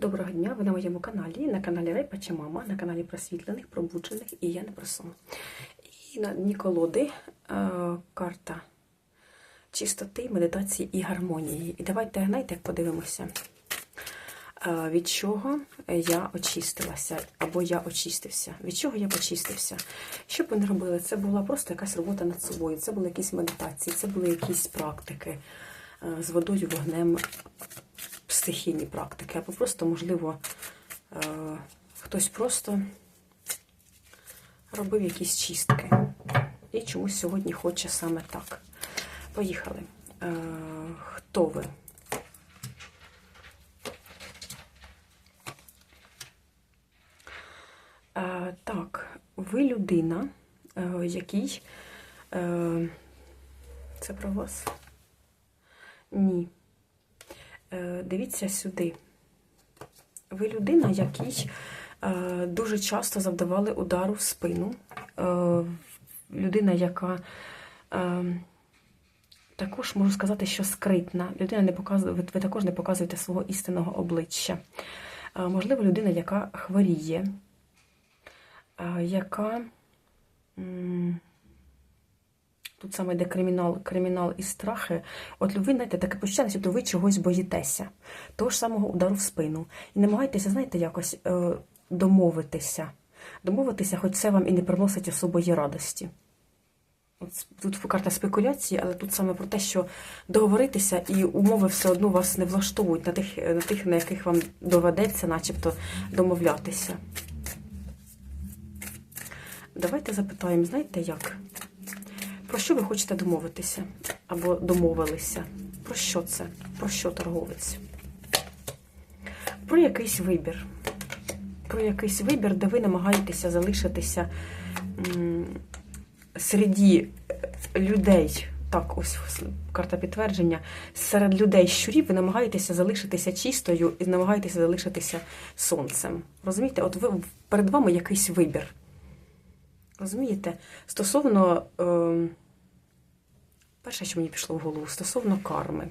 Доброго дня, ви на моєму каналі, на каналі Рейпа чи Мама, на каналі просвітлених, пробуджених і я не про сон. І на дні колоди е, карта чистоти, медитації і гармонії. І давайте, знаєте, як подивимося, е, від чого я очистилася, або я очистився. Від чого я очистився? Що б ви не робили? Це була просто якась робота над собою, це були якісь медитації, це були якісь практики е, з водою, вогнем стихійні практики, або просто, можливо, е, хтось просто робив якісь чистки. І чомусь сьогодні хоче саме так. Поїхали. Е, Хто ви? Е, Так, ви людина, який. Це про вас? Ні. Е, Дивіться сюди. Ви людина, якій е, дуже часто завдавали удару в спину. Е, Людина, яка також можу сказати, що скритна. Людина не показує, ви, також не показуєте свого істинного обличчя. Можливо, людина, яка хворіє, яка. Тут саме йде кримінал, кримінал і страхи. От ви знаєте, таке почуття, тобто ви чогось боїтеся, того ж самого удару в спину. І намагайтеся, знаєте, якось е, домовитися. Домовитися, хоч це вам і не приносить особої радості. От тут карта спекуляції, але тут саме про те, що договоритися і умови все одно вас не влаштовують на тих, на тих, на яких вам доведеться, начебто, домовлятися. Давайте запитаємо, знаєте як? Про що ви хочете домовитися? Або домовилися? Про що це? Про що торговець? Про якийсь вибір. Про якийсь вибір, де ви намагаєтеся залишитися м, середі людей. Так, ось карта підтвердження. Серед людей щурів ви намагаєтеся залишитися чистою і намагаєтеся залишитися сонцем. Розумієте? От ви перед вами якийсь вибір. Розумієте? Стосовно, е, перше, що мені пішло в голову, стосовно карми.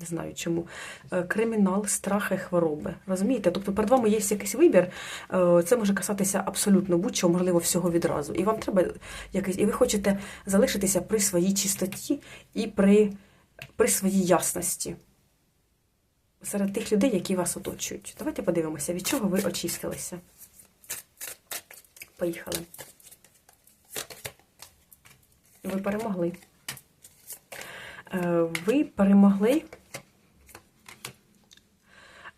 Не знаю чому. Е, кримінал, страхи, хвороби. Розумієте? Тобто перед вами є якийсь вибір, е, це може касатися абсолютно будь-чого, можливо, всього відразу. І вам треба якийсь, і ви хочете залишитися при своїй чистоті і при, при своїй ясності. Серед тих людей, які вас оточують. Давайте подивимося, від чого ви очистилися. Поїхали. Ви перемогли. Е, Ви перемогли.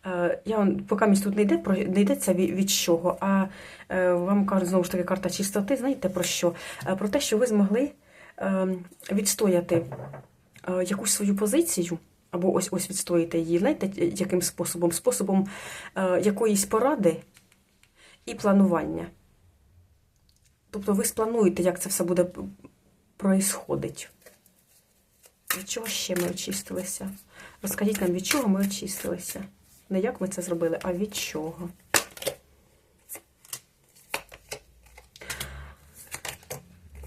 Е, Я вам поки місць тут не йде, не йдеться від, чого, а е, вам кажуть, знову ж таки, карта чистоти, знаєте про що? Про те, що ви змогли е, відстояти якусь свою позицію, або ось ось відстоїте її, знаєте, яким способом? Способом якоїсь поради і планування. Тобто ви сплануєте, як це все буде происходить. Від чого ще ми очистилися? Розкажіть нам, від чого ми очистилися? Не як ми це зробили, а від чого?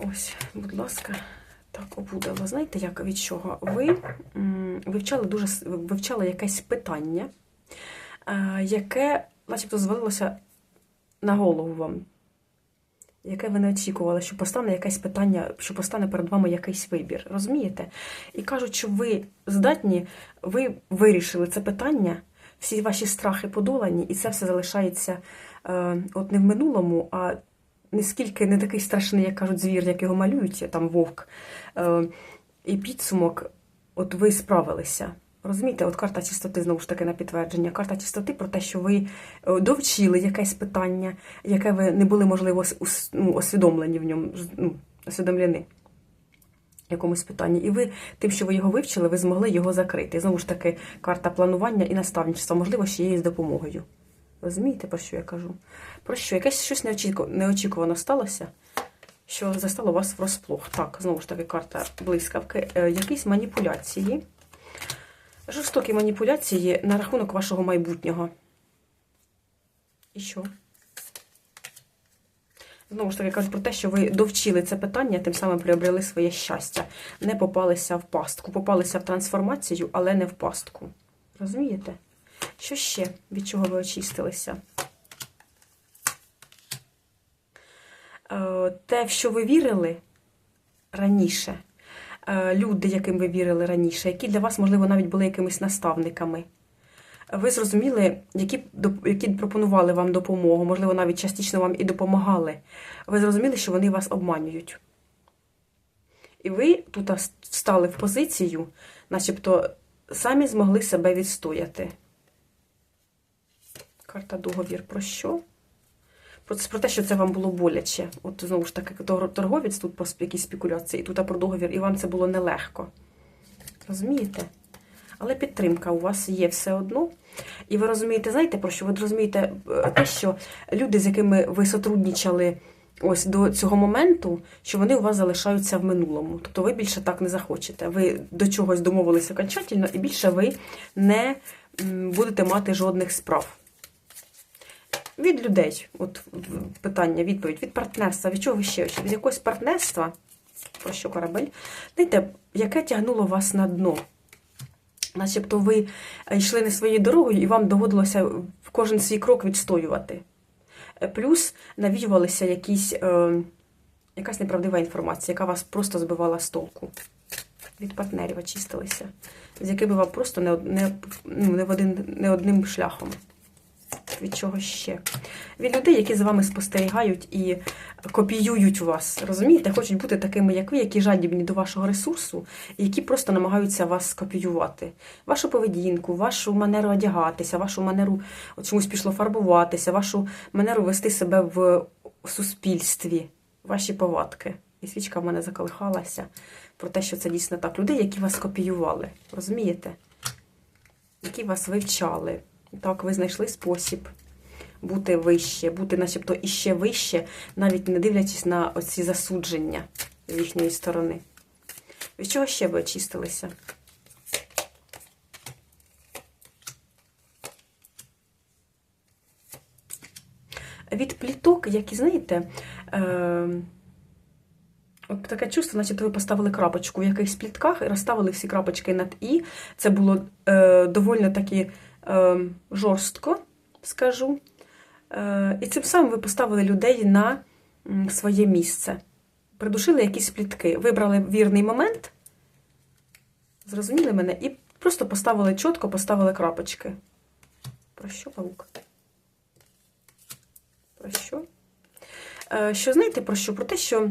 Ось, будь ласка, так, обудова. Знаєте, як від чого? Ви вивчали дуже вивчали якесь питання, е, яке, начебто, звалилося на голову вам яке ви не очікували, що постане якесь питання, що постане перед вами якийсь вибір. Розумієте? І кажуть, що ви здатні, ви вирішили це питання, всі ваші страхи подолані, і це все залишається е, от не в минулому, а не скільки не такий страшний, як кажуть, звір, як його малюють, там вовк. Е, і підсумок, от ви справилися. Розумієте, от карта чистоти знову ж таки на підтвердження. Карта чистоти про те, що ви е, довчили якесь питання, яке ви не були, можливо, ну, освідомлені в ньому, ну, освідомлені якомусь питанні. І ви тим, що ви його вивчили, ви змогли його закрити. Знову ж таки, карта планування і наставництва, можливо, ще є з допомогою. Розумієте, про що я кажу? Про що? Якесь щось неочікувано сталося, що застало вас врозплох. Так, знову ж таки, карта блискавки, Е, якісь маніпуляції. Жорстокі маніпуляції на рахунок вашого майбутнього. І що? Знову ж таки, кажуть про те, що ви довчили це питання, тим самим приобрели своє щастя. Не попалися в пастку. Попалися в трансформацію, але не в пастку. Розумієте? Що ще? Від чого ви очистилися? Е, Те, в що ви вірили раніше, люди, яким ви вірили раніше, які для вас, можливо, навіть були якимись наставниками. Ви зрозуміли, які, які пропонували вам допомогу, можливо, навіть частично вам і допомагали. Ви зрозуміли, що вони вас обманюють. І ви тут ас- стали в позицію, начебто самі змогли себе відстояти. Карта договір про що? Про, про те, що це вам було боляче. От знову ж таки, торговець тут по якісь спекуляції, і тут про договір, і вам це було нелегко. Розумієте? Але підтримка у вас є все одно. І ви розумієте, знаєте про що? Ви розумієте е, те, що люди, з якими ви сотрудничали ось до цього моменту, що вони у вас залишаються в минулому. Тобто ви більше так не захочете. Ви до чогось домовилися окончательно, і більше ви не будете мати жодних справ. Від людей, от питання, відповідь, від партнерства, від чого ви ще? Від якогось партнерства, про що корабель, знаєте, яке тягнуло вас на дно. Начебто ви йшли не своєю дорогою, і вам доводилося в кожен свій крок відстоювати. Е, Плюс навіювалися якісь, е, якась неправдива інформація, яка вас просто збивала з толку. Від партнерів очистилися, з якими вам просто не, не, ну, не, один, не одним шляхом. Від чого ще? Від людей, які за вами спостерігають і копіюють вас. Розумієте, хочуть бути такими, як ви, які жадібні до вашого ресурсу, і які просто намагаються вас скопіювати. Вашу поведінку, вашу манеру одягатися, вашу манеру от чомусь пішло фарбуватися, вашу манеру вести себе в суспільстві, ваші повадки. І свічка в мене заколихалася про те, що це дійсно так. Людей, які вас копіювали, розумієте? Які вас вивчали. Так, ви знайшли спосіб бути вище, бути начебто іще вище, навіть не дивлячись на оці засудження з їхньої сторони. Від чого ще ви очистилися? Від пліток, які, знаєте, е, от таке чувство, начебто ви поставили крапочку в якихось плітках і розставили всі крапочки над І. Це було е, доволі таки е, жорстко, скажу. Е, і цим самим ви поставили людей на своє місце. Придушили якісь плітки. Вибрали вірний момент, зрозуміли мене, і просто поставили чітко, поставили крапочки. Про що паук? Про що? Е, Що знаєте про що? Про те, що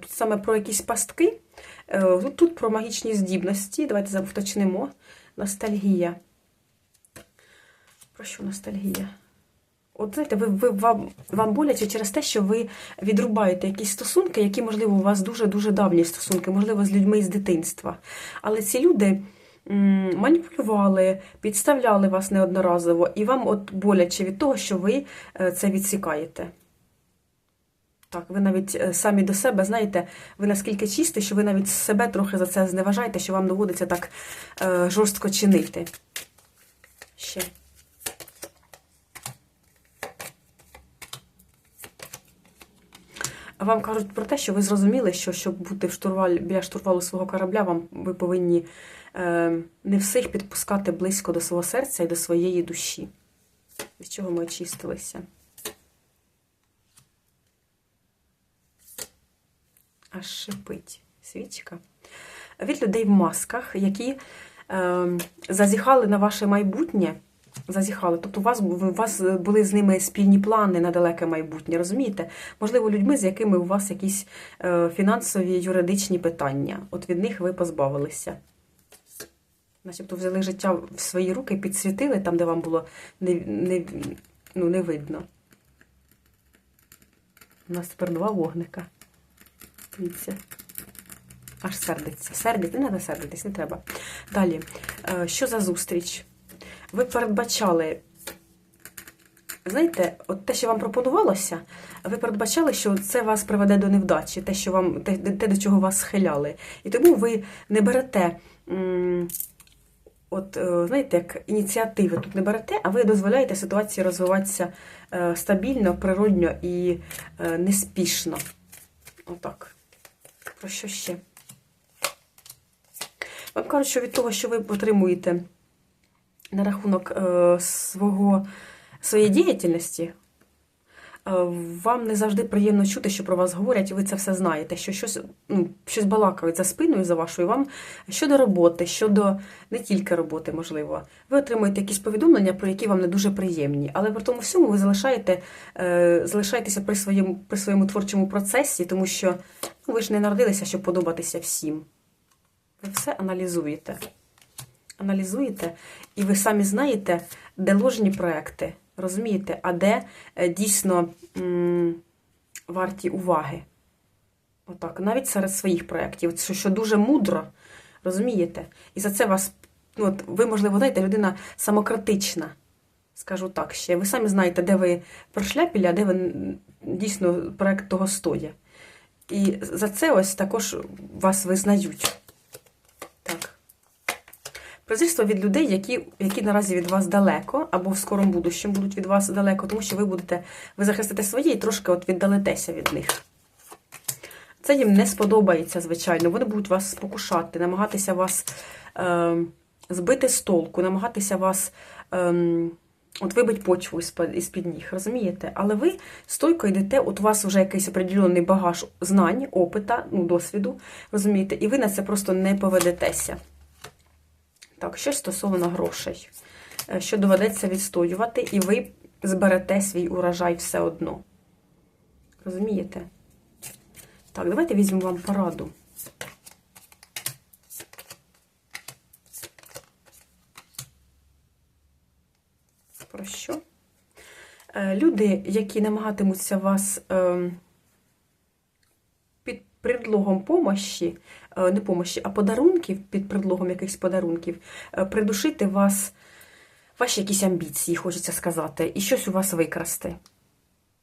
тут саме про якісь пастки, е, тут, про магічні здібності. Давайте вточнимо. Ностальгія. Про що ностальгія? От знаєте, ви, ви, вам, вам боляче через те, що ви відрубаєте якісь стосунки, які, можливо, у вас дуже-дуже давні стосунки, можливо, з людьми з дитинства. Але ці люди м, маніпулювали, підставляли вас неодноразово, і вам от боляче від того, що ви е, це відсікаєте. Так, ви навіть е, самі до себе знаєте, ви наскільки чисті, що ви навіть себе трохи за це зневажаєте, що вам доводиться так е, жорстко чинити. Ще. Вам кажуть про те, що ви зрозуміли, що щоб бути в штурвалі, біля штурвалу свого корабля, вам ви повинні е, не всіх підпускати близько до свого серця і до своєї душі. Від чого ми очистилися? Аж шипить свічка. Від людей в масках, які е, зазіхали на ваше майбутнє. Зазіхали. Тобто у вас, у вас були з ними спільні плани на далеке майбутнє, розумієте? Можливо, людьми, з якими у вас якісь е, фінансові, юридичні питання. От від них ви позбавилися. Начебто взяли життя в свої руки, підсвітили там, де вам було не, не, ну, не видно. У нас тепер два вогника. Дивіться. Аж сердиться. Сердить, не треба сердитись, не треба. Далі, Е, що за зустріч? Ви передбачали, знаєте, от те, що вам пропонувалося, ви передбачали, що це вас приведе до невдачі, те, що вам, те, те до чого вас схиляли. І тому ви не берете, от, е, знаєте, як ініціативи тут не берете, а ви дозволяєте ситуації розвиватися е, стабільно, природньо і е, неспішно. Отак. Про що ще? Вам кажуть, що від того, що ви отримуєте на рахунок е, свого, своєї діяльності, е, вам не завжди приємно чути, що про вас говорять, і ви це все знаєте, що щось, ну, щось балакають за спиною за вашою вам щодо роботи, щодо не тільки роботи, можливо. Ви отримуєте якісь повідомлення, про які вам не дуже приємні, але при тому всьому ви залишаєте, е, залишаєтеся при своєму, при своєму творчому процесі, тому що ну, ви ж не народилися, щоб подобатися всім. Ви все аналізуєте. Аналізуєте, і ви самі знаєте, де ложні проекти, розумієте, а де е, дійсно м, варті уваги. Отак, навіть серед своїх проєктів, що, що дуже мудро, розумієте? І за це вас, ну, от, ви, можливо, знаєте, людина самокритична, скажу так ще. Ви самі знаєте, де ви прошляпілі, а де ви дійсно проєкт того стоїть. І за це ось також вас визнають. Презирство від людей, які, які наразі від вас далеко, або в скорому будущому будуть від вас далеко, тому що ви будете, ви захистите своє і трошки от віддалитеся від них. Це їм не сподобається, звичайно. Вони будуть вас спокушати, намагатися вас е, збити з толку, намагатися вас е, от вибити почву із-під ніг, розумієте? Але ви стойко йдете, от у вас вже якийсь определений багаж знань, опита, ну, досвіду, розумієте, і ви на це просто не поведетеся. Так, що стосовно грошей, Е, що доведеться відстоювати, і ви зберете свій урожай все одно. Розумієте? Так, давайте візьмемо вам пораду. Про що? Е, Люди, які намагатимуться вас е, під предлогом помощі, е, не помощі, а подарунків, під предлогом якихось подарунків, е, придушити вас, ваші якісь амбіції, хочеться сказати, і щось у вас викрасти.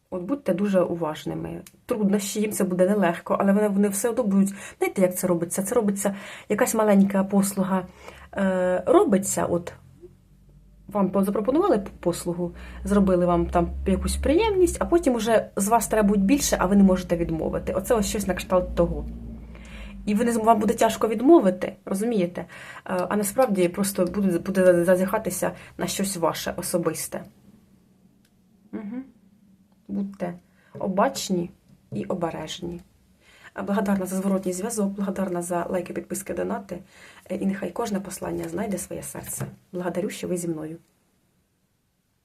От будьте дуже уважними. Труднощі їм це буде нелегко, але вони, вони все одно будуть. Знаєте, як це робиться? Це робиться якась маленька послуга. Е, робиться, от вам запропонували послугу, зробили вам там якусь приємність, а потім уже з вас требують більше, а ви не можете відмовити. Оце ось щось на кшталт того. І ви не вам буде тяжко відмовити, розумієте? А насправді просто буде, буде зазіхатися на щось ваше особисте. Угу. Будьте обачні і обережні. Благодарна за зворотній зв'язок, благодарна за лайки, підписки, донати. Е, І нехай кожне послання знайде своє серце. Благодарю, що ви зі мною.